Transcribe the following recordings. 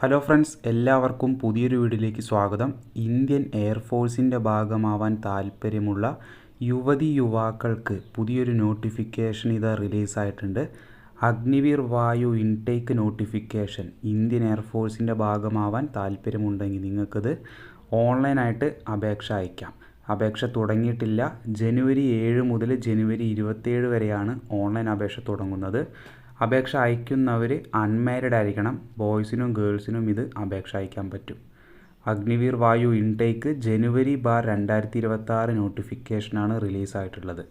Hello friends എല്ലാവർക്കും പുതിയൊരു വീഡിയോയിലേക്ക് സ്വാഗതം. ഇന്ത്യൻ എയർഫോഴ്സിന്റെ ഭാഗമാവാൻ താല്പര്യമുള്ള യുവതി യുവാക്കൾക്ക് പുതിയൊരു നോട്ടിഫിക്കേഷൻ ഇത് റിലീസായിട്ടുണ്ട് Agniveer Vayu intake notification Indian എയർഫോഴ്സിന്റെ ഭാഗമാവാൻ താല്പര്യമുണ്ടെങ്കിൽ നിങ്ങൾക്കത് ഓൺലൈനായിട്ട് അപേക്ഷ അയക്കാം. അപേക്ഷ തുടങ്ങിയിട്ടില്ല. ജനുവരി ഏഴ് മുതൽ ജനുവരി ഇരുപത്തേഴ് വരെയാണ് ഓൺലൈൻ അപേക്ഷ തുടങ്ങുന്നത്. അപേക്ഷ അയക്കുന്നവർ അൺമാരിഡ് ആയിരിക്കണം. ബോയ്സിനും ഗേൾസിനും ഇത് അപേക്ഷ അയക്കാൻ പറ്റും. അഗ്നിവീർ വായു ഇൻടേക്ക് ജനുവരി ബാർ രണ്ടായിരത്തി ഇരുപത്തി ആറ് നോട്ടിഫിക്കേഷനാണ് റിലീസായിട്ടുള്ളത്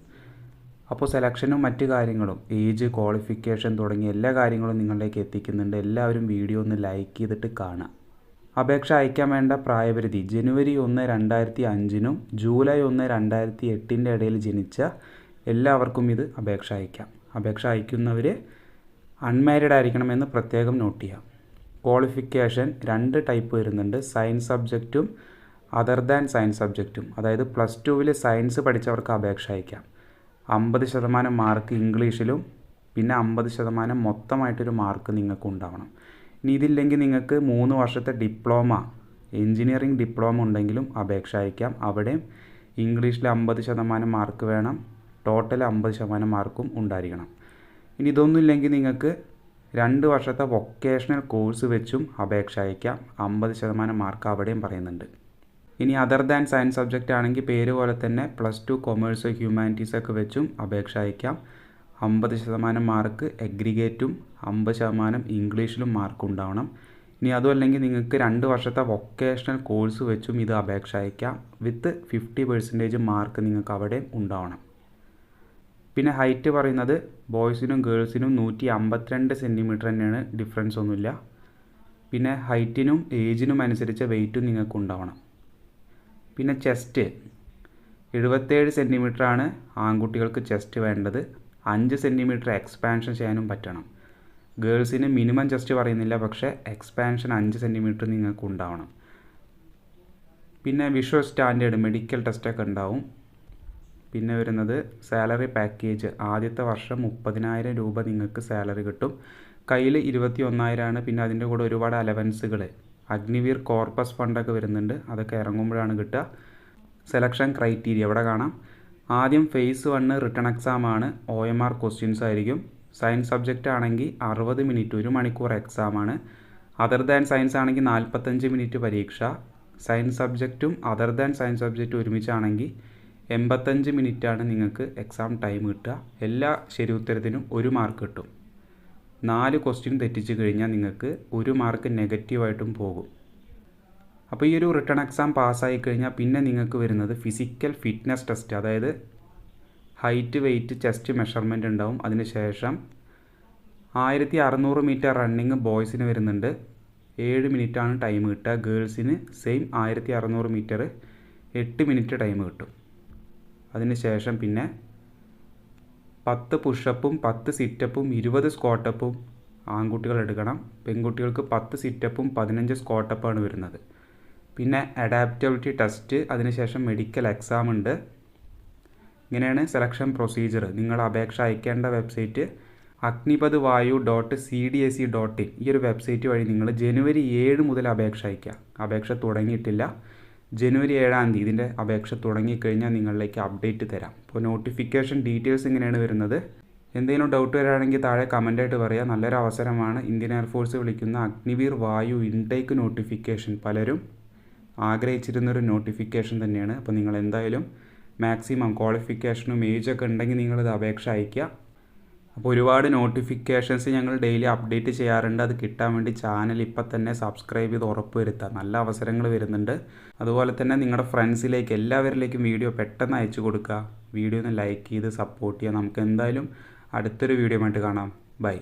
അപ്പോൾ സെലക്ഷനും മറ്റ് കാര്യങ്ങളും ഏജ് ക്വാളിഫിക്കേഷൻ തുടങ്ങിയ എല്ലാ കാര്യങ്ങളും നിങ്ങളിലേക്ക് എത്തിക്കുന്നുണ്ട്. എല്ലാവരും വീഡിയോ ഒന്ന് ലൈക്ക് ചെയ്തിട്ട് കാണാം. അപേക്ഷ അയക്കാൻ വേണ്ട പ്രായപരിധി ജനുവരി ഒന്ന് രണ്ടായിരത്തി അഞ്ചിനും ജൂലൈ ഒന്ന് രണ്ടായിരത്തി എട്ടിന്റെ ഇടയിൽ ജനിച്ച എല്ലാവർക്കും ഇത് അപേക്ഷ അയക്കാം. അപേക്ഷ അയക്കുന്നവർ അൺമാരിഡ് ആയിരിക്കണമെന്ന് പ്രത്യേകം നോട്ട് ചെയ്യാം. ക്വാളിഫിക്കേഷൻ രണ്ട് ടൈപ്പ് വരുന്നുണ്ട്. സയൻസ് സബ്ജക്റ്റും അതർ ദാൻ സയൻസ് സബ്ജക്റ്റും അതായത് പ്ലസ് ടുവിൽ സയൻസ് പഠിച്ചവർക്ക് അപേക്ഷ അയക്കാം. അമ്പത് ശതമാനം മാർക്ക് ഇംഗ്ലീഷിലും പിന്നെ അമ്പത് ശതമാനം മൊത്തമായിട്ടൊരു മാർക്ക് നിങ്ങൾക്ക് ഉണ്ടാവണം. ഇനി ഇതില്ലെങ്കിൽ നിങ്ങൾക്ക് മൂന്ന് വർഷത്തെ ഡിപ്ലോമ എഞ്ചിനീയറിംഗ് ഡിപ്ലോമ ഉണ്ടെങ്കിലും അപേക്ഷ അയക്കാം. അവിടെയും ഇംഗ്ലീഷിൽ അമ്പത് ശതമാനം മാർക്ക് വേണം ടോട്ടൽ അമ്പത് ശതമാനം മാർക്കും ഉണ്ടായിരിക്കണം. ഇനി ഇതൊന്നും ഇല്ലെങ്കിൽ നിങ്ങൾക്ക് രണ്ട് വർഷത്തെ വൊക്കേഷണൽ കോഴ്സ് വെച്ചും അപേക്ഷ അയക്കാം. അമ്പത് ശതമാനം മാർക്ക് അവിടെയും പറയുന്നുണ്ട്. ഇനി അതർ ദാൻ സയൻസ് സബ്ജക്റ്റ് ആണെങ്കിൽ പേര് പോലെ തന്നെ പ്ലസ് ടു കൊമേഴ്സ് ഹ്യൂമാനിറ്റീസ് ഒക്കെ വെച്ചും അപേക്ഷ അയക്കാം. അമ്പത് ശതമാനം മാർക്ക് എഗ്രിഗേറ്റും അമ്പത് ശതമാനം ഇംഗ്ലീഷിലും മാർക്ക് ഉണ്ടാവണം. ഇനി അതുമല്ലെങ്കിൽ നിങ്ങൾക്ക് രണ്ട് വർഷത്തെ വൊക്കേഷണൽ കോഴ്സ് വെച്ചും ഇത് അപേക്ഷ അയക്കാം. വിത്ത് ഫിഫ്റ്റി പെർസെന്റേജ് മാർക്ക് നിങ്ങൾക്ക് അവിടെ ഉണ്ടാവണം. പിന്നെ ഹൈറ്റ് പറയുന്നത് ബോയ്സിനും ഗേൾസിനും നൂറ്റി അമ്പത്തിരണ്ട് സെന്റിമീറ്റർ തന്നെയാണ് ഡിഫറൻസ് ഒന്നുമില്ല. പിന്നെ ഹൈറ്റിനും ഏജിനും അനുസരിച്ച വെയിറ്റും നിങ്ങൾക്ക് ഉണ്ടാവണം. പിന്നെ ചെസ്റ്റ് എഴുപത്തേഴ് സെന്റിമീറ്ററാണ് ആൺകുട്ടികൾക്ക് ചെസ്റ്റ് വേണ്ടത്. അഞ്ച് സെന്റിമീറ്റർ എക്സ്പാൻഷൻ ചെയ്യാനും പറ്റണം. ഗേൾസിന് മിനിമം ചെസ്റ്റ് പറയുന്നില്ല പക്ഷേ എക്സ്പാൻഷൻ അഞ്ച് സെന്റിമീറ്റർ നിങ്ങൾക്ക് ഉണ്ടാവണം. പിന്നെ വിഷ്വൽ സ്റ്റാൻഡേർഡ് മെഡിക്കൽ ടെസ്റ്റൊക്കെ ഉണ്ടാവും. പിന്നെ വരുന്നത് സാലറി പാക്കേജ് ആദ്യത്തെ വർഷം മുപ്പതിനായിരം രൂപ നിങ്ങൾക്ക് സാലറി കിട്ടും. കയ്യിൽ ഇരുപത്തി ഒന്നായിരമാണ് പിന്നെ അതിന്റെ കൂടെ ഒരുപാട് അലവൻസുകൾ അഗ്നിവീർ കോർപ്പസ് ഫണ്ടൊക്കെ വരുന്നുണ്ട്. അതൊക്കെ ഇറങ്ങുമ്പോഴാണ് കിട്ടുക. സെലക്ഷൻ ക്രൈറ്റീരിയ ഇവിടെ കാണാം. ആദ്യം ഫേസ് വണ്ണ് റിട്ടേൺ എക്സാം ആണ്. ഒ എം ആർ ക്വസ്റ്റ്യൻസ് ആയിരിക്കും. സയൻസ് സബ്ജക്റ്റ് ആണെങ്കിൽ അറുപത് മിനിറ്റ് ഒരു മണിക്കൂർ എക്സാം ആണ്. അതർ ദാൻ സയൻസ് ആണെങ്കിൽ നാൽപ്പത്തഞ്ച് മിനിറ്റ് പരീക്ഷ. സയൻസ് സബ്ജക്റ്റും അതർ ദാൻ സയൻസ് സബ്ജക്റ്റും ഒരുമിച്ചാണെങ്കിൽ എൺപത്തഞ്ച് മിനിറ്റാണ് നിങ്ങൾക്ക് എക്സാം ടൈം കിട്ടുക. എല്ലാ ശരി ഉത്തരത്തിനും ഒരു മാർക്ക് കിട്ടും. നാല് ക്വസ്റ്റ്യൻ തെറ്റിച്ച് കഴിഞ്ഞാൽ നിങ്ങൾക്ക് ഒരു മാർക്ക് നെഗറ്റീവായിട്ടും പോകും. അപ്പോൾ ഈ ഒരു റിട്ടേൺ എക്സാം പാസ്സായി കഴിഞ്ഞാൽ പിന്നെ നിങ്ങൾക്ക് വരുന്നത് ഫിസിക്കൽ ഫിറ്റ്നസ് ടെസ്റ്റ് അതായത് ഹൈറ്റ് വെയ്റ്റ് ചെസ്റ്റ് മെഷർമെന്റ് ഉണ്ടാവും. അതിന് ശേഷം ആയിരത്തി അറുന്നൂറ് മീറ്റർ റണ്ണിങ് ബോയ്സിന് വരുന്നുണ്ട്. ഏഴ് മിനിറ്റാണ് ടൈം കിട്ടുക. ഗേൾസിന് സെയിം ആയിരത്തി അറുന്നൂറ് മീറ്റർ എട്ട് മിനിറ്റ് ടൈം കിട്ടും. അതിന് ശേഷം പിന്നെ പത്ത് പുഷപ്പും പത്ത് സിറ്റപ്പും ഇരുപത് സ്കോട്ടപ്പും ആൺകുട്ടികൾ എടുക്കണം. പെൺകുട്ടികൾക്ക് പത്ത് സിറ്റപ്പും പതിനഞ്ച് സ്കോട്ടപ്പാണ് വരുന്നത്. പിന്നെ അഡാപ്റ്റബിലിറ്റി ടെസ്റ്റ് അതിനുശേഷം മെഡിക്കൽ എക്സാം ഉണ്ട്. ഇങ്ങനെയാണ് സെലക്ഷൻ പ്രൊസീജിയർ നിങ്ങൾ അപേക്ഷ അയക്കേണ്ട website Agnipath Vayu dot C D S E dot in ഈ ഒരു വെബ്സൈറ്റ് വഴി നിങ്ങൾ ജനുവരി ഏഴ് മുതൽ അപേക്ഷ അയക്കുക. അപേക്ഷ തുടങ്ങിയിട്ടില്ല. ജനുവരി ഏഴാം തീയതി ഇതിന്റെ അപേക്ഷ തുടങ്ങിക്കഴിഞ്ഞാൽ നിങ്ങളിലേക്ക് അപ്ഡേറ്റ് തരാം. അപ്പോൾ നോട്ടിഫിക്കേഷൻ ഡീറ്റെയിൽസ് ഇങ്ങനെയാണ് വരുന്നത്. എന്തെങ്കിലും ഡൗട്ട് വരികയാണെങ്കിൽ താഴെ കമന്റായിട്ട് പറയുക നല്ലൊരു അവസരമാണ് ഇന്ത്യൻ എയർഫോഴ്സ് വിളിക്കുന്ന അഗ്നിവീർ വായു ഇൻടേക്ക് നോട്ടിഫിക്കേഷൻ. പലരും ആഗ്രഹിച്ചിരുന്നൊരു നോട്ടിഫിക്കേഷൻ തന്നെയാണ്. അപ്പോൾ നിങ്ങൾ എന്തായാലും മാക്സിമം ക്വാളിഫിക്കേഷനും ഏജൊക്കെ ഉണ്ടെങ്കിൽ നിങ്ങളിത് അപേക്ഷ അയയ്ക്കുക. അപ്പോൾ ഒരുപാട് നോട്ടിഫിക്കേഷൻസ് ഞങ്ങൾ ഡെയിലി അപ്ഡേറ്റ് ചെയ്യാറുണ്ട്. അത് കിട്ടാൻ വേണ്ടി ചാനൽ ഇപ്പം തന്നെ സബ്സ്ക്രൈബ് ചെയ്ത് ഉറപ്പ് വരുത്തുക നല്ല അവസരങ്ങൾ വരുന്നുണ്ട്. അതുപോലെ തന്നെ നിങ്ങളുടെ ഫ്രണ്ട്സിലേക്ക് എല്ലാവരിലേക്കും വീഡിയോ പെട്ടെന്ന് അയച്ചു കൊടുക്കുക. വീഡിയോ ഒന്ന് ലൈക്ക് ചെയ്ത് സപ്പോർട്ട് ചെയ്യുക നമുക്ക് എന്തായാലും അടുത്തൊരു വീഡിയോ ആയിട്ട് കാണാം. ബൈ